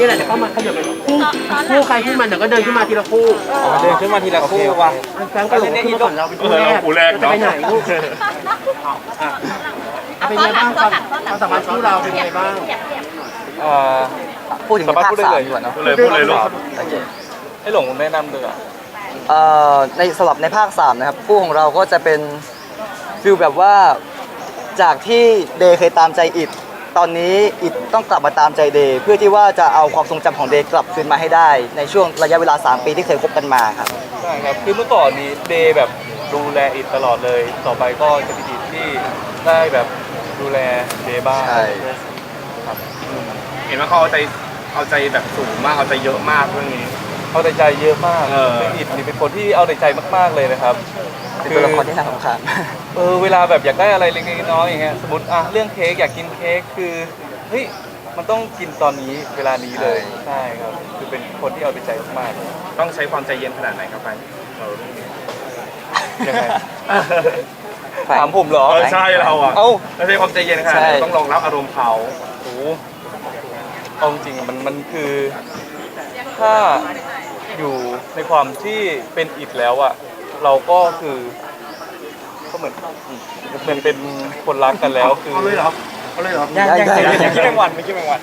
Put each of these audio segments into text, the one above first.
นี่แหละเดี๋ยวเข้ามาขยับไปคู่คู่ใครคู่มันเดี๋ยวก็เดินขึ้นมาทีละคู่เดินขึ้นมาทีละคู่ว่ะแฟนก็หลงขึ้นมาก่อนเราเป็นคู่แรกเออคู่แรกจะเนาะไปไหนลูกเป็นไงบ้างความความสามารถคู่เราเป็นไงบ้างเอ่อพูดถึงสามารถภาคพูดได้สามเลยดีกว่าเนอะพูดเลยพูดเลยลูกโอเคให้หลงแนะนำเลยอะเอ่อในสำหรับในภาค3นะครับคู่ของเราก็จะเป็นฟิลแบบว่าจากที่เดย์เคยตามใจอิด ตอนนี้อิดต้องกลับมาตามใจเดย์เพื่อที่ว่าจะเอาความทรงจำของเดย์กลับคืนมาให้ได้ ในช่วงระยะเวลา 3 ปีที่เคยคบกันมาครับ ใช่ครับคือเมื่อก่อนนี้เดย์แบบดูแลอิดตลอดเลย ต่อไปก็จะมีอิดที่ได้แบบดูแลเดย์บ้างใช่ ครับอืมเห็นว่าเขาเอาใจเอาใจแบบสูงมากเอาใจเยอะมากเรื่องนี้ เอาแต่ใจเยอะมากเออคืออิดนี่เป็นคนที่เอาแต่ใจมาก ๆเลยนะครับ เป็นตัวละครที่น่าสำคัญ เออเวลาแบบอยากได้อะไรเล็กๆน้อยๆอย่างเงี้ยสมมติอะเรื่องเค้กอยากกินเค้กคือเฮ้ยมันต้องกินตอนนี้เวลานี้เลยใช่ใช่ครับคือเป็นคนที่เอาแต่ใจมากๆเลยต้องใช้ความใจเย็นขนาดไหนครับไปเราเรื่องนี้ยังไงถามผมเหรอเออใช่เราอะเอ้า เราใช้ความใจเย็นขนาดไหนใช่ ต้องรองรับอารมณ์เขา โอ้โหเอาจริงๆมันมันคือ ถ้า อยู่ในความที่เป็นอิดแล้วอะเราก็คือ ก็เหมือนเหมือนเป็นคนรักกันแล้วคือเอาเลยเหรอเอาเลยเหรอยังยังยังยังไม่คิดแมงวันไม่คิดแมงวัน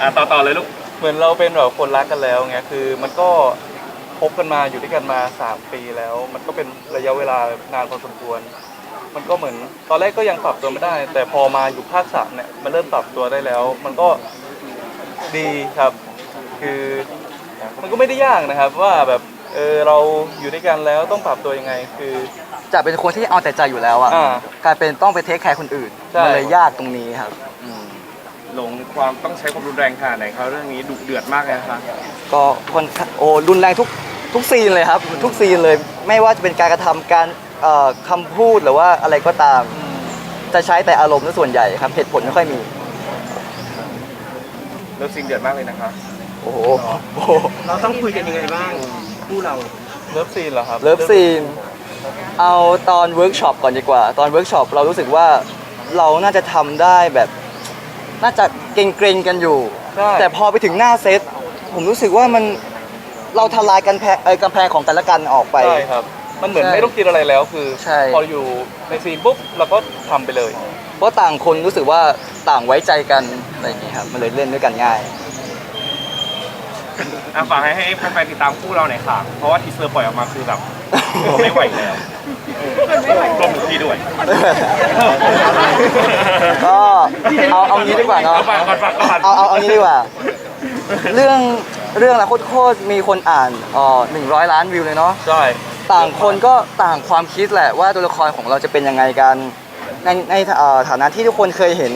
อะต่อต่อเลยลูกเหมือนเราเป็นแบบคนรักกันแล้วไงคือ มันก็คบกันมาอยู่ด้วยกันมาสามปีแล้ว มันก็เป็นระยะเวลานานพอสมควร มันก็เหมือน ตอนแรกก็ยังปรับตัวไม่ได้ แต่พอมาอยู่ภาคสามเนี่ยมันเริ่มปรับตัวได้แล้ว มันก็ดีครับ คือ มันก็ไม่ได้ยากนะครับว่าแบบเออเราอยู่ด้วยกันแล้วต้องปรับตัวยังไงคือจะเป็นคนที่เอาแต่ใจอยู่แล้วอะอ่ากลายเป็นต้องไปเทคแคร์คนอื่นใช่ มันเลยยากตรงนี้ครับอืมหลงความต้องใช้ความรุนแรงขนาดไหนครับเรื่องนี้ดุเดือดมากเลยนะคะก็คนโอ้รุนแรงทุกทุกซีนเลยครับ ทุกซีนเลยไม่ว่าจะเป็นการกระทำการเอ่อคำพูดหรือว่าอะไรก็ตาม จะใช้แต่อารมณ์ซะส่วนใหญ่ครับเหตุผลไม่ค่อยมีเรื่องซีนเดือดมากเลยนะครับ โอ้โหโอ้โหเราต้องคุยกันยังไงบ้างคู่เราเลิฟซีนเหรอครับเลิฟซีน เอาตอนเวิร์กช็อปก่อนดีกว่า ตอนเวิร์กช็อปเรารู้สึกว่าเราน่าจะทำได้แบบ น่าจะเกรงๆกันอยู่ ใช่ แต่พอไปถึงหน้าเซตผมรู้สึกว่ามันเราทลายกันแพงเอ่อกำแพงของแต่ละกันออกไป ใช่ครับ มันเหมือนใช่ไม่ต้องคิดอะไรแล้วคือ ใช่ พออยู่ในซีนปุ๊บเราก็ทำไปเลย เพราะต่างคนรู้สึกว่าต่างไว้ใจกันอะไรอย่างนี้ครับมันเลยเล่นด้วยกันง่าย อะฝากให้ให้แฟนๆติดตามคู่เราหน่อยค่ะ เพราะว่าทีเซอร์ปล่อยออกมาคือแบบไม่ไหวแล้วรวมถึงพี่ด้วย ก็เอาเอางี้ดีกว่าเนาะ เอาฝากก่อนฝากก่อนเอาเอาเอางี้ดีกว่า เรื่องเรื่องละโคตรๆมีคนอ่านอ๋อหนึ่งร้อยล้านวิวเลยเนาะ ใช่ ต่างคนก็ต่างความคิดแหละว่าตัวละครของเราจะเป็นยังไงกัน ในในเอ่อฐานะที่ทุกคนเคยเห็น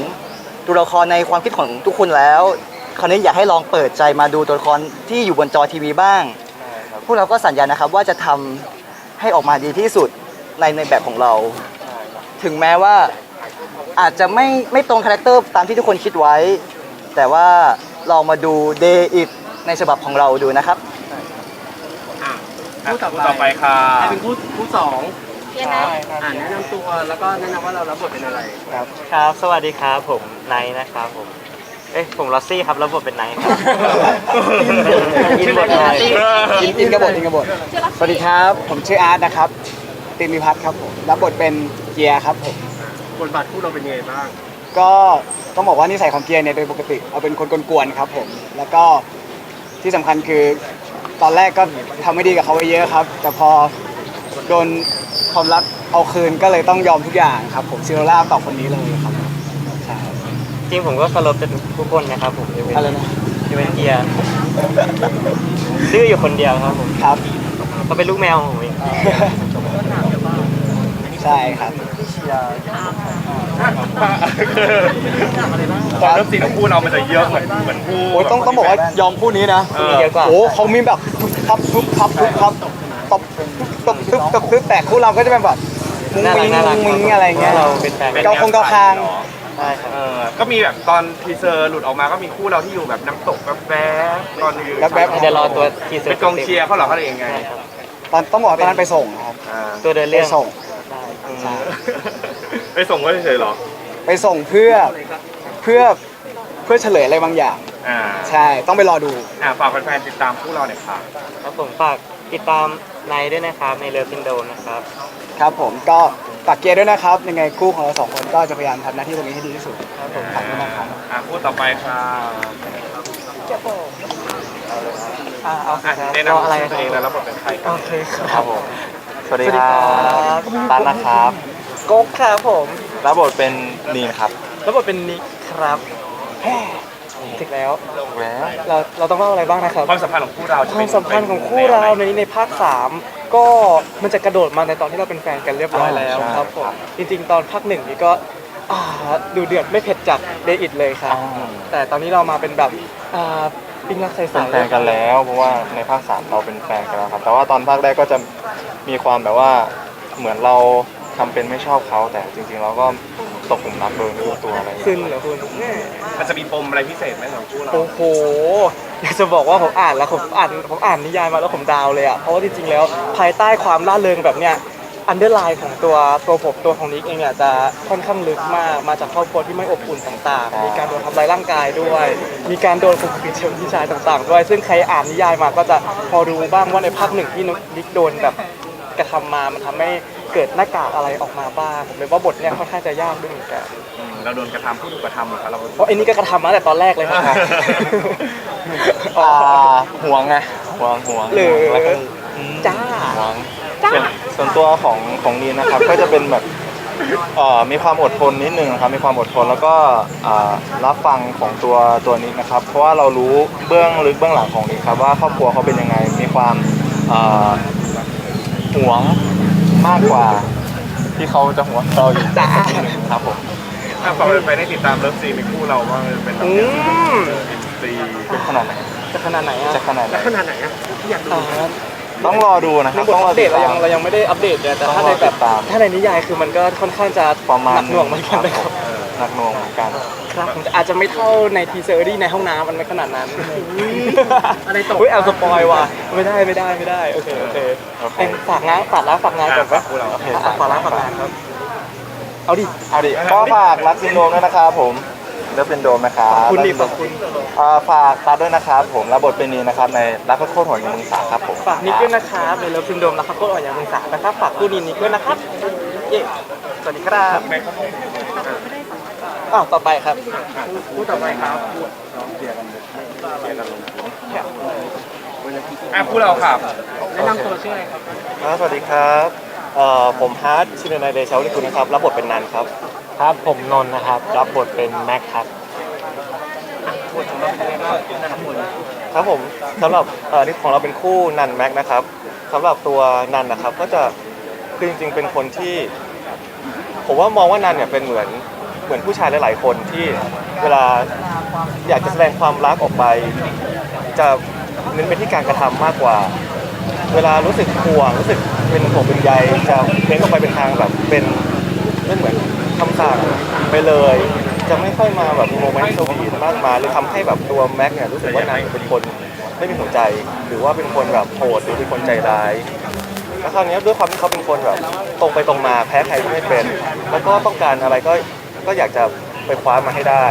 ตัวละครในความคิดของทุกคนแล้ว คราวนี้อยากให้ลองเปิดใจมาดูตัวละครที่อยู่บนจอทีวีบ้างใช่ครับพวกเราก็สัญญานะครับว่าจะทำให้ออกมาดีที่สุดในในแบบของเราใช่ครับถึงแม้ว่าอาจจะไม่ไม่ตรงคาแรคเตอร์ตามที่ทุกคนคิดไว้ แต่ว่าเรามาดู Day It ในฉบับของเราดูนะครับ อะคู่ต่อไปต่อไปค่ะใครเป็นคู่คู่สองใช่ครับอ่านแนะนำตัวแล้วก็แนะนำว่าเรารับบทเป็นอะไร ครับครับสวัสดีครับผมไนท์นะครับผม เอ้ยผมลอสซี่ครับรับบทเป็นไนท์ครับ อินบทเลยอินอินกระบทอินกระบทสวัสดีครับ ผมชื่ออาร์ตนะครับ ตินมิพัฒน์ครับผมรับบทเป็นเกียร์ครับผมบทบาทคู่เราเป็นยังไงบ้าง ก็ต้องบอกว่านิสัยของเกียร์เนี่ยโดยปกติเอาเป็นคนกวนๆครับผม แล้วก็ที่สำคัญคือตอนแรกก็ทำไม่ดีกับเขาไว้เยอะครับ แต่พอโดนความรักเอาคืนก็เลยต้องยอมทุกอย่างครับ ผมซิโรล่าตอบคนนี้เลยครับ รับจริงผมก็เคารพแต่ทุกคนนะครับผมจะเป็นอะไรนะจะเป็นเกียร์ดื้ออยู่คนเดียวครับผมครับเขาเป็นลูกแมวของผมเองใช่ครับความเริ่มซีนของคู่เรามันจะเยอะเหมือนเหมือนคู่โอ้ยต้องต้องบอกว่ายอมคู่นี้นะเออเยอะกว่าโอ้เขามีแบบพับปุ๊บพับปุ๊บพับตบตบตึ๊บตบตึ๊บแต่คู่เราก็จะเป็นแบบมุ้งน่ารัมิ้กงน่ารักมุ้งมิ้งอะไรเงี้ยเราเป็นแฟนกันเกาคงเกาคาง ใช่ครับ เออก็มีแบบตอนทีเซอร์หลุดออกมาก็มีคู่เราที่อยู่แบบน้ำตกแบบแบ๊บตอนอยู่แว๊บๆ เดี๋ยวรอตัวทีเซอเป็นร์กองเชียร์เขาเหรอเขาเลยยังไงใช่ครับตอนต้องบอกว่าตอนนั้นไปส่งครับอ่าตัวเดินไปเรื่องส่ง ใช่อืมไปส่งก็เฉยๆเหรอไปส่งเพื่อเพื่อเพื่อเฉลยอะไรบางอย่าง อ่าใช่ต้องไปรอดู อ่าฝากแฟนๆติดตามคู่เราหน่อยค่ะ ครับผมฝาก ติดตามในด้วยนะครับในเลิฟซินโดนนะครับ ครับผมก็ฝากเกียร์ด้วยนะครับ ยังไงคู่ของเราสองคนก็จะพยายามทำหน้าที่ตรงนี้ให้ดีที่สุดครับผมฝากด้วยนะครับอ่าคู่ต่อไปค่ะอ่าเอาอะครับแนะรอำนอะไรตัวเองแล้วรับบทเป็นใครครับโอเคคครัรับบผมสวัสดีครับตันนะครับก๊กครับผมรับบทเป็นนีนครับ แล้วบทเป็นนิกครับ ถึงแล้วถูกแล้ว เราเราต้องเล่าอะไรบ้างนะครับ ความสัมพันธ์ของคู่เราจะคเป็วานมสัมพันธ์ของคู่เราในในภาค 3 ก็มันจะกระโดดมาในตอนที่เราเป็นแฟนกันเรียบร้อยแล้วใช่ ครับผมครับจริงๆ ตอนภาคหนึ่งนี่ก็อ่าดูเดือดไม่เผ็ดจากเดอิดเลยครับ แต่ตอนนี้เรามาเป็นแบบอ่าปิ้งรักใสๆเป็นแฟนกันแล้ว เพราะว่าในภาคสามเราเป็นแฟนกันแล้วครับแต่ว่าตอนภาคแรกก็จะมีความแบบว่าเหมือนเราทำเป็นไม่ชอบเขาแต่จริงๆเราก็ ตกหลุมรักโดยไม่รู้ตัวอะไรอย่างขึ้เงี้ยนเหรอคุณแน่มันจะมีปมอะไรพิเศษไหมของคู่เราโอ้โหอยากจะบอกว่าผมอ่านแล้วผมอ่านผมอ่านนิยายมาแล้วผมดาวเลยอะเพราะว่าจริงๆแล้วภายใต้ความล่าเริงแบบเนี้ยอันเดอร์ไลน์ของตัวตัวผมตัวของนิกเองเนี่ยจะค่อนข้างลึกมากมาจากครอบครัวที่ไม่อบอุ่นต่างๆ มีการโดนทำร้ายร่างกายด้วย มีการโดนข่มขืนเชิงพี่ชายต่างๆ ด้วย ซึ่งใครอ่านนิยายมาก็จะพอรู้บ้างว่าในภาคหนึ่งที่นิกโดนแบบ กระทำมา มันทำให้ เกิดหน้ากากอะไรออกมาบ้างผมเลยว่าบทเนี่ยค่อนข้างจะยากด้วยเหมือนกันอืมเราโดนกระทำผู้ถูกกระทำเหรอครับเรา เพราะไอ้นี่ก็กระทำมาตั้งแต่ตอนแรกเลยครับ อ่าห่วงไงห่วงห่วงหรือ แล้วก็จ้า ห่วงส่วนส่วนตัวของของนีนนะครับ ก็จะเป็นแบบเอ่อมีความอดทนนิดนึงนะครับ มีความอดทนแล้วก็อ่ารับฟังของตัวตัวนิกนะครับ เพราะว่าเรารู้เบื้องลึกเบื้องหลังของนิกครับว่าครอบครัวเขาเป็นยังไง มีความอ่าห่วง มากกว่าที่เขาจะห่วงเราอีกจ้าครับผมอะฝากแฟนๆได้ติดตามเลิฟซีนในคู่เราว่ามันเป็นแบบอืเนี้ยมซีเป็นขนาดไหนจะขนาดไหนอะจะขนาดไหนขนาดไหนอะอยากดูอ่าต้องรอดูนะคในรับบทต้องรอัอปเดติตดเราตายังม เรายังไม่ได้อัปเดตเนี่ยแต่ต้องถ้ารในอแบติบดตามถ้าในนิยายคือมันก็ค่อนข้างจะประมาณหนักหน่วงเหมือนกันนะครับ หนักหน่วงเหมือนกันครับผมอาจจะไม่เท่าในทีเซอร์ที่ในห้องน้ำมันไม่ขนาดนั้นอะไรตกอุ้ยแอบสปอยว่ะไม่ได้ไม่ได้ไม่ได้โอเคโอเคโอเคเอ็งฝากงานฝากร้านฝากงานก่อนไหมฝากคู่เราอะฝากร้านฝากงานครับเอาดิเอาดิก็ฝากรักซินโดมด้วยนะครับผมเลิฟซินโดมนะครับขอบคุณดิขอบคุณอ่าฝากตัดด้วยนะครับผมรับบทเป็นนีนะครับในรักโคตรโหดอย่างมึงสาครับผมฝากนิกด้วยนะครับในเลิฟซินโดมนะครับโคตรอ่อนอย่างมึงสานะครับฝากคู่นินนิกด้วยนะครับเย้สวัสดีครับ อ้าวต่อไปครับคู่ต่อไปครับอะคู่เราครับแนะนำตัวชื่ออะไรครับครับสวัสดีครับเอ่อผมฮาร์ดชินนายเดชาวลิคุณนะครับรับบทเป็นนันครับครับผมนนท์นะครับรับบทเป็นแม็กครับครับผมสำหรับเอ่อนี่ของเราเป็นคู่นันแม็กนะครับสำหรับตัวนันนะครับ ก็จะคือจริงๆเป็นคนที่ ผมว่ามองว่านันเนี่ยเป็นเหมือน เหมือนผู้ชายหลาย ๆ คนที่เวลาอยากจะแสดงความรักออกไป จะเน้นไปที่การกระทำมากกว่า เวลารู้สึกห่วงรู้สึกเป็นห่วงเป็นใยจะเน้นออกไปเป็นทางแบบเป็นเป็นเหมือนคำสั่งไปเลย จะไม่ค่อยมาแบบโมเมนต์สวีทมากมายหรือทำให้แบบตัวแม็กเนี่ยรู้สึกว่านางเป็นคนไม่มีหัวใจ หรือว่าเป็นคนแบบโหดหรือเป็นคนใจร้ายแล้วคราวนี้ด้วยความที่เขาเป็นคนแบบตรงไปตรงมาแพ้ใครก็ไม่เป็น แล้วก็ต้องการอะไรก็ ก็อยากจะไปคว้ามาให้ได้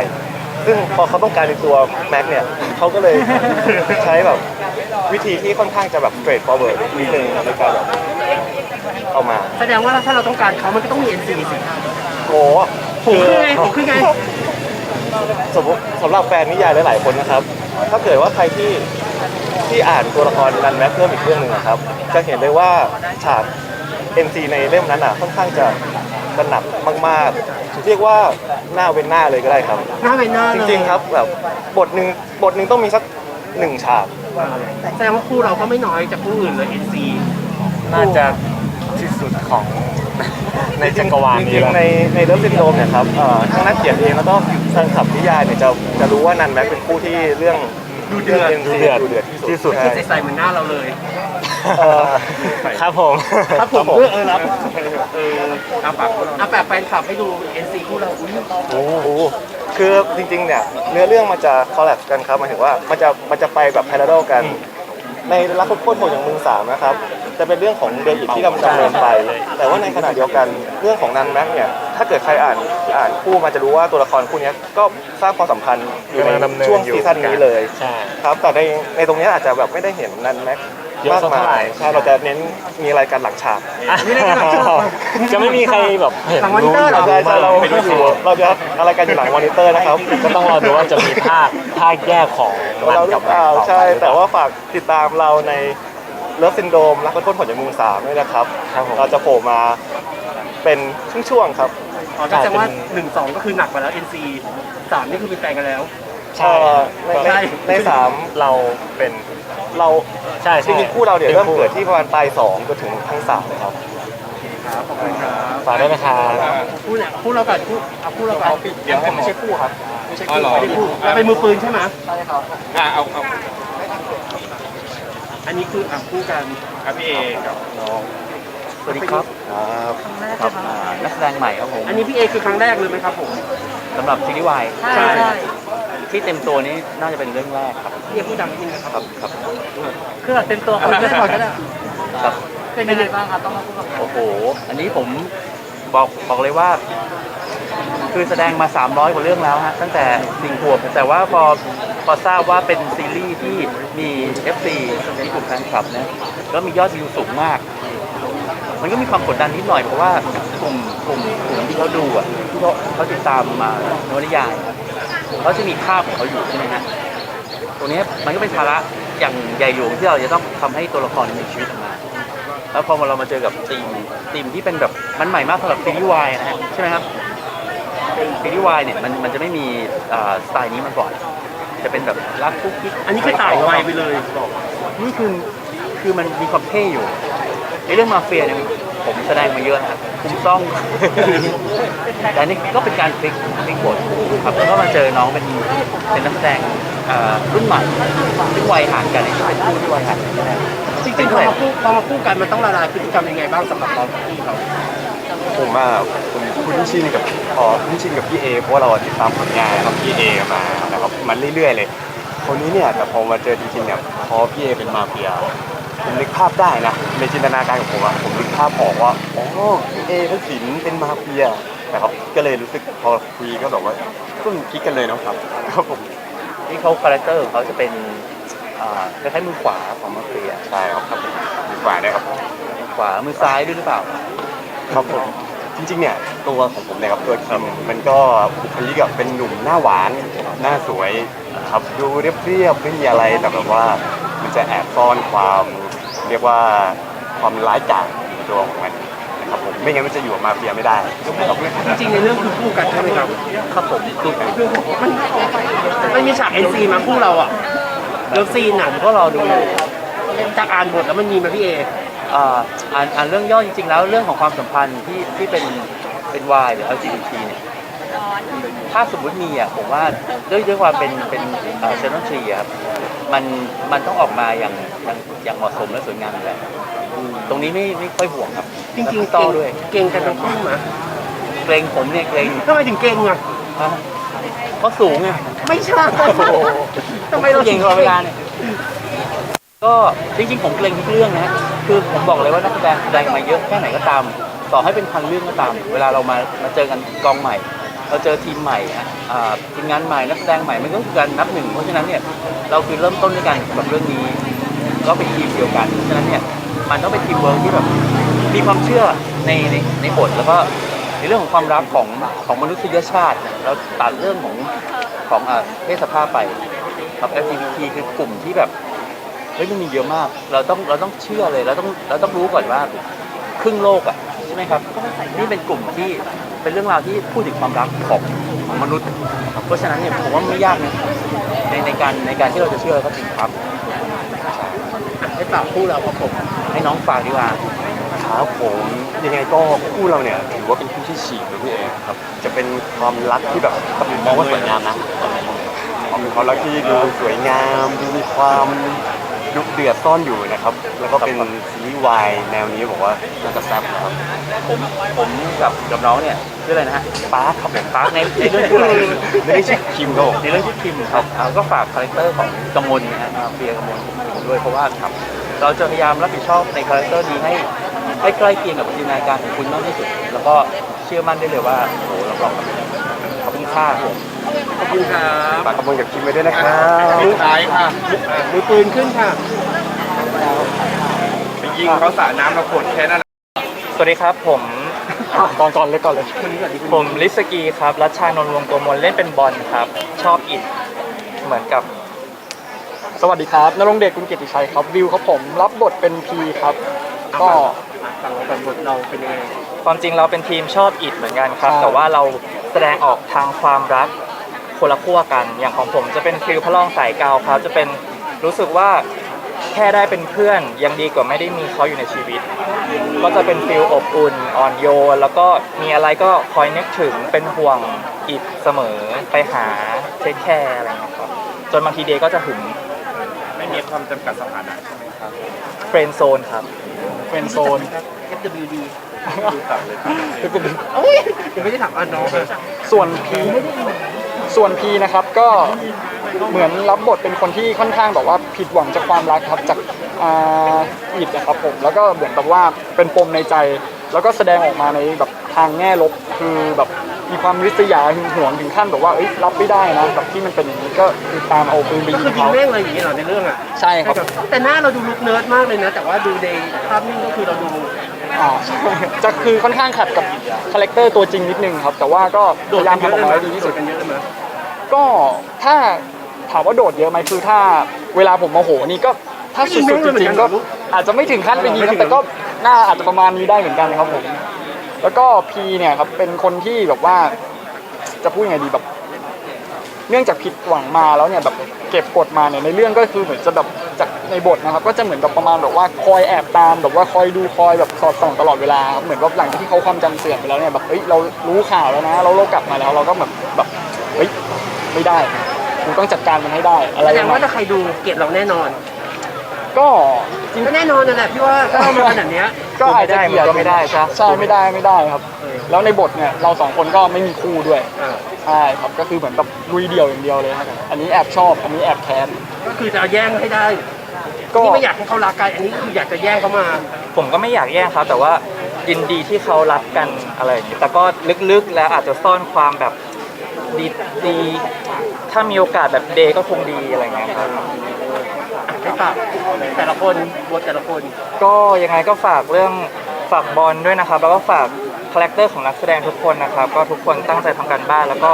ซึ่งพอเขาต้องการในตัวแม็กเนี่ยเขาก็เลยใช้แบบวิธีที่ค่อนข้างจะแบบ straight forward นิดนึงในการแบบเอามาแสดงว่าถ้าเราต้องการเขามันก็ต้องมี NC สิโอ้ผมคือไงผมคือไงสมมติสำหรับแฟนนิยายหลายๆคนนะครับ ถ้าเกิดว่าใครที่ที่อ่านตัวละครรันแม็กเพิ่มอีกเรื่องหนึ่งนะครับ จะเห็นเลยว่าฉาก NC ในเล่มนั้นอะค่อนข้างจะจะหนักมากๆ เรียกว่าหน้าเว้นหน้าเลยก็ได้ครับ หน้าเป็นหน้าจเลยริงๆครับแบบบทหนึ่งบทหนึ่งต้องมีสักหนึ่งฉาก แสดงว่าคู่เราก็ไม่น้อยจากคู่อื่นเลย NC น่าจะที่สุดของ ในจักรวาลนี้แล้วในในเรื่องซินโดมเนี่ยครับเอ่อทั้งนักเขียนเองแล้วก็แฟนคลับนิยายเนี่ยจะจะรู้ว่านันแม็กเป็นผู้ที่เรื่อง ดูเดือดดูเดือดดูเดือดที่สุดใช่ใส่เหมือนหน้าเราเลยเอ่อครับผมครับผมเออเออรับเออเอาฝากคู่เราอะแปะแฟนคลับให้ดู NC คู่เราอุ้ยโอ้โหคือจริงๆเนี่ยเนื้อเรื่องมันจะคอลแลบกันครับหมายถึงว่ามันจะมันจะไปแบบพาราโดกัน ในรักโคตรโหดอย่างมึงสามนะครับจะเป็นเรื่องของเดอิทที่ดำเนินไป แต่ว่าในขณะเดียวกันเรื่องของนันแม็กเนี่ยถ้าเกิดใครอ่านอ่านคู่มาจะรู้ว่าตัวละครคู่นี้ก็สร้างความสัมพันธ์อยู่ในช่วงซีซั่นนี้เลยครับแต่ในในตรงนี้อาจจะแบบไม่ได้เห็นนันแม็ก เยอะมากสักมาเท่าไหร่ยใช่เราจะเน้นมีอะไรกันหลังฉากอะจะไม่มีใครแบบเห็นทางมอนิเตอร์เหรอ ใช่ใช่เราอยู่เราจะอะไรกันอยู่หลังมอนิเตอร์นะครับก็ต้องรอดูว่าจะมีภาคภาคแยกของมันเราหรืกัอบเปล่าต่อไปใช่ หรือเปแต่ล่ว่าฝากติดตามเราในเลิฟซินโดมรักและพ้นผลจากมุมสามด้วยนะครับ ครับผม เราจะโผล่มาเป็นช่วงๆครับ อ๋อก็แสดงว่าหนึ่งสองก็คือหนักกว่าแล้ว NC สามนี่คือเป็นแฟนกันแล้ว ใช่เอ่อในในใช่ในสามเราเป็นเราใช่จใช่ริงๆคู่เราเนี่ยป็เริ่มคู่เกิดที่ประมาณปลายสองจนถึงทั้งสามเลยครับครับขอบคุณครับฝากด้วยนะครับพูดเนี่ยพูดเราก่อนพูดเอาพูดเราก่อนเดี๋ยวให้หมอไม่ใช่คู่ครับไม่ใช่อ๋อคู่เหรอ ไม่ได้คู่เราเป็นมือปืนใช่ไหมอะเอาเอาอันนี้คืออะคู่กันครับพี่เอกับน้องสวัสดีครับครับอ่านักแสดงใหม่ครับผมอันนี้พี่เอคือครั้งแรกเลยไหมครับผมสำหรับซีรีส์วายใช่ใช่ ที่เต็มตัวนี้น่าจะเป็นเรื่องแรกครับพี่เอพูดดังนิดนึงนะครับครับ ครับคือแบบเต็มตัวคนไม่ได้พอก็ได้ครับเป็นยังไงบ้างครับต้องมาพูดกับโอ้โห อันนี้ผมบอกบอกเลยว่า คือแสดงมา 300 กว่าเรื่องแล้วฮะตั้งแต่สิงขวบแต่ว่าพอพอทราบว่าเป็นซีรีส์ที่มี FC มีกลุ่มแฟนคลับนะแล้วมียอดวิวสูงมาก มันก็มีความกดดันนิดหน่อยเพราะว่ากลุ่มกลุ่มกลุ่มที่เขาดูอะที่เขาเขาติดตามมานวนิยาย เขาจะมีค่าบของเขาอยู่ใช่ไหมฮะตรงเนี้ยมันก็เป็นภาระอย่างใหญ่หลวงที่เราจะต้องทำให้ตัวละครมีชีวิตออกมา แล้วพอเรามาเจอกับทีมทีมที่เป็นแบบมันใหม่มากสำหรับซีรีส์วายนะฮะใช่ไหมครับซีรีส์วายเนี่ยมันมันจะไม่มีอ่าสไตล์นี้มาก่อน จะเป็นแบบรักคุกกิ๊กอันนี้คือต่างวัยไปเลยบอกนี่คือคือมันมีความเท่อยู่ในเรื่องมาเฟียเนี่ย ผมแสดงมาเยอะนะครับคุมต้อง แต่อันนี่ก็เป็นการพลิกพลิกบทครับแล้วก็มาเจอน้องเป็นเป็นนักแสดงอ่ารุ่นใหม่ซึ่งวัยห่างกันเนี่ยเป็นคู่ที่วัยห่างกันแน่จริงๆพอมาคู่พอมาคู่กันมันต้องละลายพฤติกรรมยังไงบ้างสำหรับเราคู่เขาผมอะผมคุ้นชินกับพอคุ้นชินกับพี่เอเพราะว่าเราติดตามผลงานของพี่เอมานะครับมันเรื่อยๆเลย คนนี้เนี่ยแต่พอมาเจอจริงๆเนี่ยพอพี่เอเป็นมาเฟีย ผมนึกภาพได้นะ ในจินตนาการของผมอะผมนึกภาพออกว่าอ๋อพี่เอพระสินเป็นมาเฟียนะครับก็เลยรู้สึกพอคุยก็แบบว่าก็มีกิ๊กกันเลยเนาะครับครับผมที่เขาคาแรคเตอร์ของเขาจะเป็นอ่าคล้ายๆมือขวาของมาเฟียใช่ครับครับผมดีกว่าได้ครับมือขวามือซ้ายด้วยหรือเปล่า ครับผมจริงๆเนี่ยตัวของผมเนี่ยครับตัวคิมมันก็บุคลิกแบบเป็นหนุ่มหน้าหวานหน้าสวยครับดูเรียบๆไม่มีอะไรแต่แบบว่ามันจะแอบซ่อนความ เรียกว่าความร้ายกาจในตัวของมันนะครับผมไม่งั้นมันจะอยู่กับมาเฟียไม่ได้ครับจริงๆในเรื่องคือคู่กันใช่ไหมครับครับผมคือมันมันมีฉาก NC มาคู่เราอะเลิฟซีนอะผมก็รอดูอยู่จากอ่านบทแล้วมันมีมาพี่เออ่าอ่านอ่านเรื่องย่อจริงๆแล้วเรื่องของความสัมพันธ์ที่ที่เป็นเป็น Y หรือ LGBT เนี่ยถ้าสมมติมีอะผมว่าด้วยด้วยความเป็นเป็นเซนต์ทรีครับ มันมันต้องออกมาอย่างอย่างอย่างเหมาะสมและสวยงามอยู่แล้วตรงนี้ไม่ไม่ค่อยห่วงครับจริงแล้วๆพี่ต่อด้วยเก่งกันทั้งคู่นะเกรงผมเนี่ยเกรงทำไมถึงเก่งอะฮะเพราะสูงไงไม่ใช่ทำไมเราเก่งตลอดเวลาเนี่ยก็จริงๆผมเกรงทุกเรื่องนะฮะคือผมบอกเลยว่านักแสดงแสดงมาเยอะแค่ไหนก็ตาม ต่อให้เป็นพันเรื่องก็ตาม เวลาเรามามาเจอกันกองใหม่ เราเจอทีมใหม่ฮะอ่าทีมงานใหม่นักแสดงใหม่มันก็คือการนับหนึ่งเพราะฉะนั้นเนี่ยเราคือเริ่มต้นด้วยกันกับเรื่องนี้ ก็เป็นทีมเดียวกันเพราะฉะนั้นเนี่ยมันต้องเป็นทีมเวิร์กที่แบบมีความเชื่อในในในบทแล้วก็ในเรื่องของความรักของของมนุษยชาติเราตัดเรื่องของของอ่าเพศสภาพไปครับ LGBT คือกลุ่มที่แบบเฮ้ยมันมีเยอะมาก เราต้องเราต้องเชื่อเลยเราต้องเราต้องรู้ก่อนว่าครึ่งโลกอะใช่ไหมครับนี่เป็นกลุ่มที่ เป็นเรื่องราวที่พูดถึงความรักของของมนุษย์ครับเพราะฉะนั้นเนี่ยผมว่าไม่ยากนะในในการในการที่เราจะเชื่อก็จริงครับ ให้ฝากคู่เราครับผมให้น้องฝากดีกว่า ครับผมยังไงก็คู่เราเนี่ยถือว่าเป็นคู่ที่ฉีกเลยพี่เอครับ จะเป็นความรักที่แบบผมมองว่าสวยงามนะความเป็นความรักที่ดูสวยงามดูมีความ ดุเดือดซ่อนอยู่นะครับ แล้วก็เป็นซีรีส์วายแนวนี้บอกว่าน่าจะแซ่บนะครับผมผมกับกับน้องเนี่ยชื่ออะไรนะฮะปาร์คครับผมปาร์คในในเรื่องชื่ออะไรไม่ได้ชื่อคิมครับผมในเรื่องชื่อคิมครับอ่าก็ฝากคาแรคเตอร์ของกมลนะฮะมาเฟียกมลผมด้วยเพราะว่าครับเราจะพยายามรับผิดชอบในคาแรคเตอร์นี้ให้ให้ใกล้เคียงกับจินตนาการของคุณมากที่สุด แล้วก็เชื่อมั่นได้เลยว่าโอ้โหเราลองขอบ คุณค่าครับผมขอบคุณครับฝากขบวนกับคิมไว้ด้วยนะครับมือท้ายค่ะมือปืนขึ้นค่ะไปยิงเขาสระน้ำเราขดแค่นั้นสวัสดีครับผมก่อนก่อนเลยก่อนเลย ผมลิสกีครับ รัชชานนท์วงศ์ตัวมนเล่นเป็นบอลครับ ชอบอิดเหมือนกับ สวัสดีครับนรงค์เดชคุณเกียรติชัยครับ วิวครับผมรับบทเป็นพีครับ ก็ฝั่งเราบทเราเป็นยังไงความจริงเราเป็นทีมชอบอิดเหมือนกันครับใช่แต่ว่าเรา แสดงออกทางความรักคนละขั้วกัน อย่างของผมจะเป็นฟิลพระรองสายกาวครับจะเป็นรู้สึกว่าแค่ได้เป็นเพื่อนยังดีกว่าไม่ได้มีเขาอยู่ในชีวิต ก็จะเป็นฟิลอบอุ่นอ่อนโยน แล้วก็มีอะไรก็คอยนึกถึงเป็นห่วงอิดเสมอไปหาเทคแคร์อะไรอย่างเงี้ยครับจนบางทีเดย์ก็จะหึงไม่มีความจำกัดสถานะใช่ไหมครับเฟรนด์โซนครับเป็นโซน FWD ดูตัดเลยครับโอ้ยยังไม่ได้ถามอะน้องเลยส่วนพีส่วนพีนะครับก็เหมือนรับบทเป็นคนที่ค่อนข้างแบบว่าผิดหวังจากความรักครับจากอ่าอิดนะครับผมแล้วก็เหมือนกับว่าเป็นปมในใจ แล้วก็แสดงออกมาในแบบทางแง่ลบคือแบบมีความริษยาหึงหวงถึงขั้นแบบว่าเอ้ยรับไม่ได้นะแบบที่มันเป็นอย่างนี้ก็คือตามเอาปืนไปก็ยิคืองยิงเขาแม่งเลยอย่างนี้เหรอในเรื่องอะใช่ครับแต่หน้าเราดูลุกเนิร์ดมากเลยนะ แต่ว่าดูในภาพนิ่งก็คือเราดู อ่าใช่จะคือค่อนข้างขัดกับคาแรคเตอร์ตัวจริงนิดนึงครับ แต่ว่าก็พยายามทำออกมาให้ดีที่สุด กันเยอะเลยมั้ยก็ถ้าถามว่าโดดเยอะไหมคือถ้าเวลาผมโมโหนี่ก็ถ้าสุดๆจริงๆก็อาจจะไม่ถึงขั้นไปยิงครับแต่ก็หน้าอาจจะประมาณนี้ได้เหมือนกันครับผมแล้วก็พีเนี่ยครับเป็นคนที่แบบว่าจะพูดยังไงดีแบบ เนื่องจากผิดหวังมาแล้วเนี่ยแบบ เก็บกดมาเนี่ยในเรื่องก็คือเหมือนจะแบบจากในบทนะครับก็จะเหมือนแบบประมาณแบบว่าคอยแอบตามแบบว่าคอยดูคอยแบบสอดส่องตลอดเวลาครับเหมือนว่าหลังที่เขาความจำเสื่อมไปแล้วเนี่ยแบบเฮ้ยเรารู้ข่าวแล้วนะเราเรากลับมาแล้วเราก็แบบแบบเฮ้ยไม่ได้กูต้องจัดการมันให้ได้อะไรแสอดย่างงว่างี้ยถ้าใครดูเก็บเราแน่นอน ก็จริงก็แน่นอนนั่นแหละพี่ว่าถ้าเรามาขนาดเนี้ย ก็อาจจะเกลียดก็ไม่ได้ใช่ใช่ไม่ได้ไม่ได้ครับแล้วในบทเนี่ยเราสองคนก็ไม่มีคู่ด้วยอ่าใช่ครับก็คือเหมือนแบบลุยเดี่ยวอย่างเดียวเลยครับอันนี้แอบชอบอันนี้แอบแค้นก็คือจะเอาแย่งให้ได้ก็นี่ไม่อยากให้เขารักกันอันนี้คืออยากจะแย่งเขามา ผมก็ไม่อยากแย่งครับแต่ว่ายินดีที่เขารักกันอะไรอย่างเงี้ยแต่ก็ลึกๆแล้วอาจจะซ่อนความแบบดีดีถ้ามีโอกาสแบบเดย์ก็คงดีอะไรอย่างเงี้ยครับ ให้ฝากแต่ละคนบทแต่ละคน ก็ยังไงก็ฝากเรื่องฝากบอลด้วยนะครับ แล้วก็ฝากคาแรคเตอร์ของนักแสดงทุกคนนะครับ ก็ทุกคนตั้งใจทำการบ้าน แล้วก็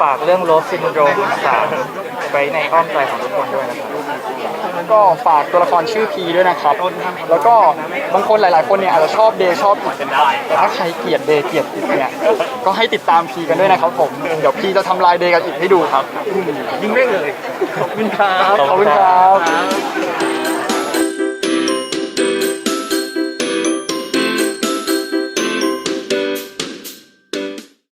ฝากเรื่องโรสซินโดรมสามไว้ในอ้อมใจของทุกคนด้วยนะครับ ก็ฝากตัวละครชื่อพีด้วยนะครับ แล้วก็บางคนหลาย ๆ คนเนี่ยอาจจะชอบเดย์ชอบอิดกันครับแต่ถ้าใครเกลียดเดย์เกลียดอิดเนี่ย ก็ให้ติดตามพีกันด้วยนะครับผม เดี๋ยวพีจะทำลายเดย์กับอิดให้ดูครับ ยิงแม่งเลย ขอบคุณครับ ขอบคุณครับ